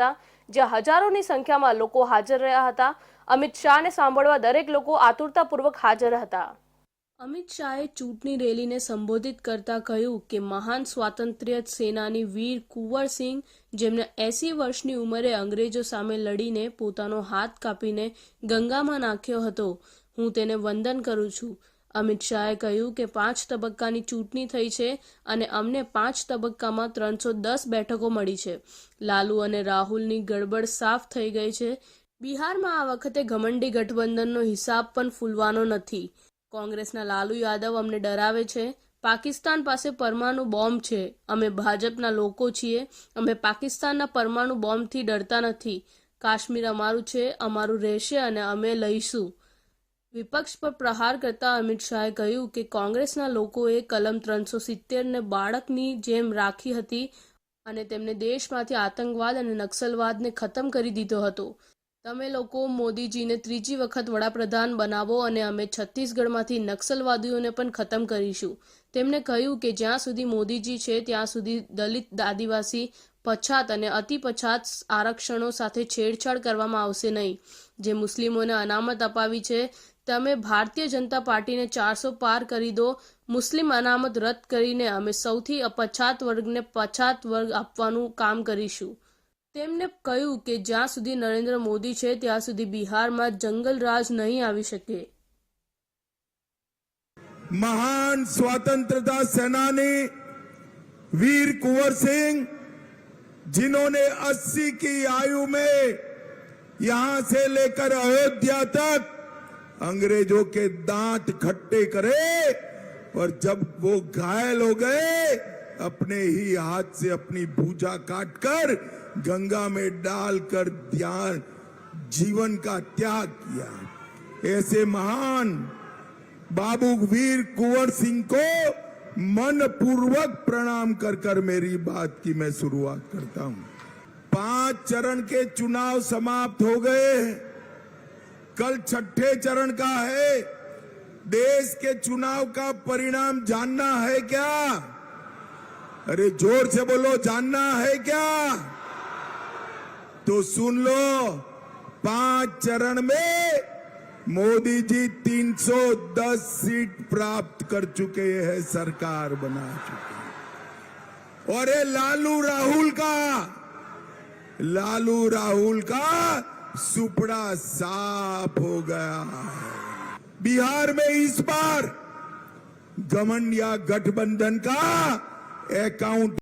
હતા જ્યાં હજારોની સંખ્યામાં લોકો હાજર રહ્યા હતા અમિત શાહને સાંભળવા દરેક લોકો આતુરતાપૂર્વક હાજર હતા અમિત શાહે ચૂંટણી રેલીને સંબોધિત કરતા કહ્યું કે મહાન સ્વાતંત્ર્ય સેનાની વીર કુંવરસિંહ જેમને એસી વર્ષની ઉંમરે અંગ્રેજો સામે લડીને પોતાનો હાથ કાપીને ગંગામાં નાખ્યો હતો હું તેને વંદન કરું છું અમિત શાહે કહ્યું કે પાંચ તબક્કાની ચૂંટણી થઈ છે અને અમને પાંચ તબક્કામાં ત્રણસો દસ બેઠકો મળી છે લાલુ અને રાહુલની ગડબડ સાફ થઈ ગઈ છે બિહારમાં આ વખતે ઘમંડી ગઠબંધનનો હિસાબ પણ ફૂલવાનો નથી કોંગ્રેસના લાલુ યાદવ અમને ડરાવે છે પાકિસ્તાન પાસે પરમાણુ બોમ્બ છે અમે ભાજપના લોકો છીએ અમે પાકિસ્તાનના પરમાણુ બોમ્બથી ડરતા નથી કાશ્મીર અમારું છે અમારું રહેશે અને અમે લઈશું વિપક્ષ પર પ્રહાર કરતા અમિત શાહે કહ્યું કે કોંગ્રેસના લોકોએ કલમ ત્રણસો સિત્તેરને બાળકની જેમ રાખી હતી અને તેમને દેશમાંથી આતંકવાદ અને નક્સલવાદને ખતમ કરી દીધો હતો તમે લોકો મોદીજીને ત્રીજી વખત વડાપ્રધાન બનાવો અને અમે છત્તીસગઢમાંથી નક્સલવાદીઓને પણ ખતમ કરીશું તેમણે કહ્યું કે જ્યાં સુધી મોદીજી છે ત્યાં સુધી દલિત આદિવાસી પછાત અને અતિ પછાત આરક્ષણો સાથે છેડછાડ કરવામાં આવશે નહીં જે મુસ્લિમોને અનામત અપાવી છે हमें भारतीय जनता पार्टी ने 400 पार कर दी दो मुस्लिम अनामत रद्द કરીને અમે સૌથી અપછાત વર્ગને પછાત વર્ગ આપવાનું કામ કરીશું તેમણે કહ્યું કે જ્યાં સુધી नरेंद्र मोदी છે ત્યાં સુધી બિહારમાં જંગલરાજ નહીં આવી શકે મહાન સ્વતંત્રતા સેનાની वीर कुंवर सिंह जिन्होंने 80 की आयु में यहां से लेकर अयोध्या तक अंग्रेजों के दांत खट्टे करे और जब वो घायल हो गए अपने ही हाथ से अपनी भूजा काटकर गंगा में डालकर ध्यान जीवन का त्याग किया ऐसे महान बाबू वीर कुंवर सिंह को मन पूर्वक प्रणाम कर कर मेरी बात की मैं शुरुआत करता हूं पांच चरण के चुनाव समाप्त हो गए कल छठे चरण का है देश के चुनाव का परिणाम जानना है क्या अरे जोर से बोलो जानना है क्या तो सुन लो पांच चरण में मोदी जी 310 सीट प्राप्त कर चुके हैं सरकार बना चुके और ये लालू राहुल का लालू राहुल का सुपड़ा साफ हो गया बिहार में इस बार गमन या गठबंधन का अकाउंट